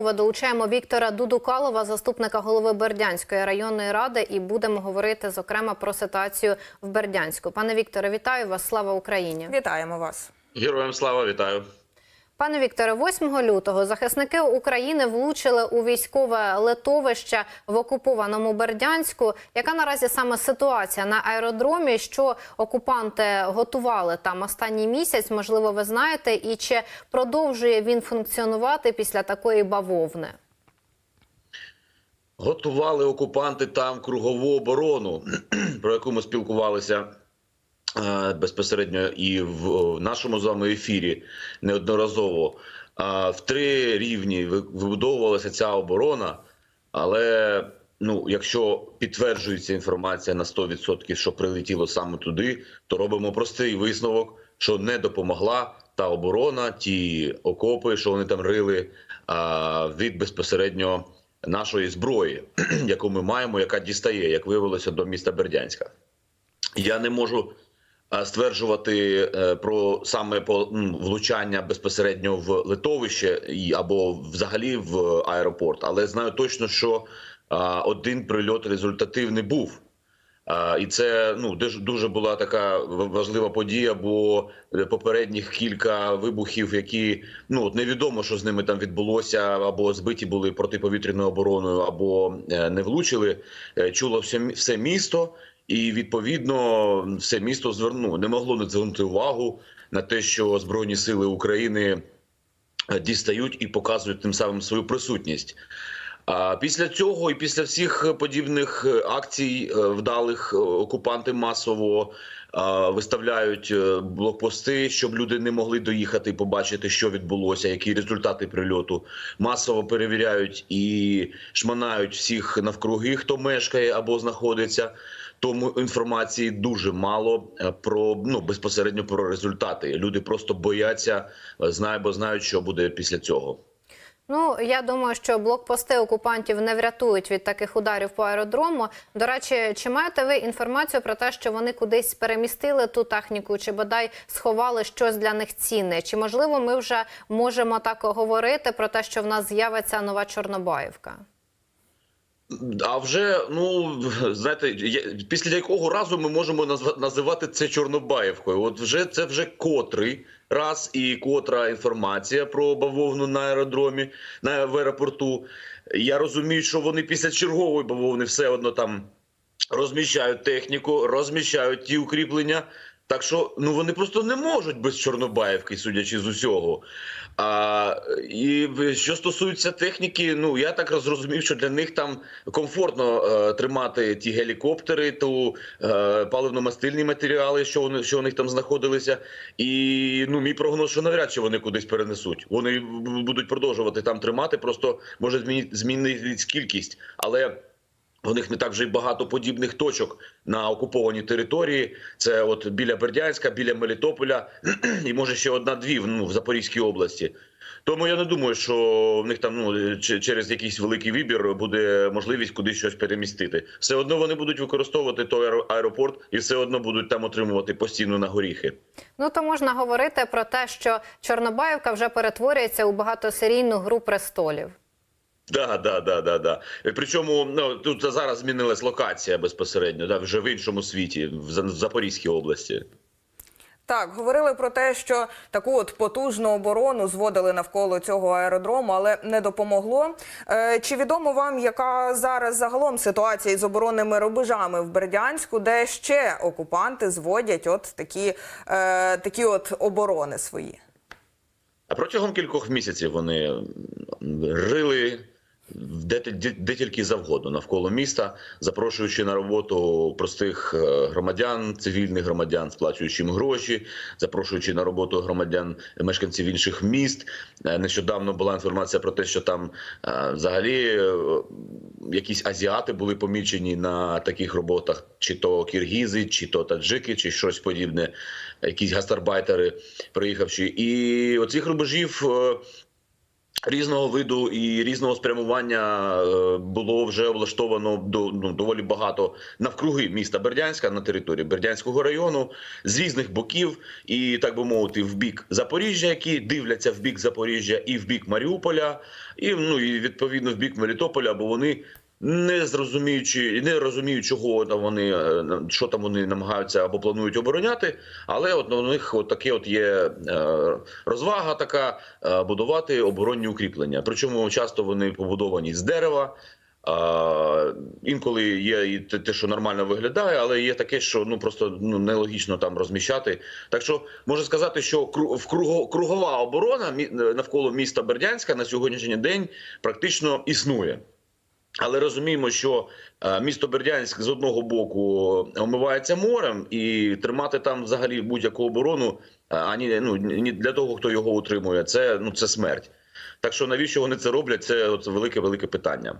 Долучаємо Віктора Дудукалова, заступника голови Бердянської районної ради, і будемо говорити зокрема про ситуацію в Бердянську. Пане Вікторе, вітаю вас! Слава Україні! Вітаємо вас. Героям слава вітаю. Пане Вікторе, 8 лютого захисники України влучили у військове литовище в окупованому Бердянську. Яка наразі саме ситуація на аеродромі? Що окупанти готували там останній місяць? Можливо, ви знаєте, і чи продовжує він функціонувати після такої бавовни? Готували окупанти там кругову оборону, про яку ми спілкувалися безпосередньо і в нашому з вами ефірі неодноразово. В три рівні вибудовувалася ця оборона, але ну, якщо підтверджується інформація на 100%, що прилетіло саме туди, то робимо простий висновок, що не допомогла та оборона, ті окопи, що вони там рили, від безпосередньо нашої зброї, яку ми маємо, яка дістає, як виявилося, до міста Бердянська. Я не можу е, стверджувати е, про саме по влучання безпосередньо в литовище або взагалі в аеропорт, але знаю точно, що один прильот результативний був. І це ну дуже була така важлива подія, бо е, попередніх кілька вибухів, які ну невідомо, що з ними там відбулося, або збиті були протиповітряною обороною, або е, не влучили. е, Чуло все, все місто, і відповідно все місто зверну не могло не звернути увагу на те, що збройні сили України е, дістають і показують тим самим свою присутність. А після цього і після всіх подібних е, акцій е, вдалих окупанти масово виставляють е, блокпости, щоб люди не могли доїхати і побачити, що відбулося, які результати прильоту. Масово перевіряють і шманають всіх навкруги, хто мешкає або знаходиться. Тому інформації дуже мало е, про ну безпосередньо про результати. Люди просто бояться, е, знає, бо знають, що буде після цього. Ну я думаю, що блокпости окупантів не врятують від таких ударів по аеродрому. До речі, чи маєте ви інформацію про те, що вони кудись перемістили ту техніку, чи бодай сховали щось для них цінне? Чи можливо ми вже можемо так говорити про те, що в нас з'явиться нова Чорнобаївка? А вже ну знаєте, після якого разу ми можемо називати це Чорнобаївкою? От вже це вже котрий раз і котра інформація про бавовну на аеродромі на в аеропорту. Я розумію, що вони після чергової бавовни все одно там розміщають техніку, розміщають ті укріплення. Так що ну вони просто не можуть без Чорнобаївки, судячи з усього. А, і що стосується техніки, ну я так зрозумів, що для них там комфортно е, тримати ті гелікоптери, ту е, паливно-мастильні матеріали, що вони що у них там знаходилися. І ну мій прогноз, що навряд чи вони кудись перенесуть. Вони будуть продовжувати там тримати, просто може змінити змінитись кількість, але. У них не так вже й багато подібних точок на окупованій території. Це от біля Бердянська, біля Мелітополя, і може ще одна-дві ну, в Запорізькій області. Тому я не думаю, що в них там ну через якийсь великий вибір буде можливість кудись щось перемістити. Все одно вони будуть використовувати той аеропорт і все одно будуть там отримувати постійно на горіхи. Ну то можна говорити про те, що Чорнобаївка вже перетворюється у багатосерійну гру престолів. Да, да, да, да, да. Причому ну тут зараз змінилась локація безпосередньо, да, вже в іншому світі, в Запорізькій області. Так, говорили про те, що таку от потужну оборону зводили навколо цього аеродрому, але не допомогло. Е, чи відомо вам, яка зараз загалом ситуація із оборонними рубежами в Бердянську, де ще окупанти зводять от такі, е, такі от оборони свої? А протягом кількох місяців вони рили де, де, де тільки завгодно навколо міста, запрошуючи на роботу простих е, громадян, цивільних громадян, сплачуючи їм гроші, запрошуючи на роботу громадян мешканців інших міст. Е, Нещодавно була інформація про те, що там е, взагалі якісь азіати були помічені на таких роботах, чи то киргізи, чи то таджики, чи щось подібне, якісь гастарбайтери приїхавши. І оцих рубежів. Різного виду і різного спрямування е, було вже облаштовано до ну, доволі багато навкруги міста Бердянська на території Бердянського району з різних боків, і так би мовити, в бік Запоріжжя, які дивляться в бік Запоріжжя, і в бік Маріуполя, і ну і відповідно в бік Мелітополя, бо вони. Не зрозуміючи, і не розуміють, чого там вони е, що там вони намагаються або планують обороняти, але от у них от таке от є е, розвага така е, будувати оборонні укріплення. Причому часто вони побудовані з дерева. А, інколи є і те, що нормально виглядає, але є таке, що ну просто ну нелогічно там розміщати. Так що можу сказати, що в круго, кругова оборона навколо міста Бердянська на сьогоднішній день практично існує. Але розуміємо, що е, місто Бердянськ з одного боку омивається морем, і тримати там взагалі будь-яку оборону е, ані ну ні для того, хто його утримує, це ну це смерть. Так що навіщо вони це роблять? Це от велике велике питання.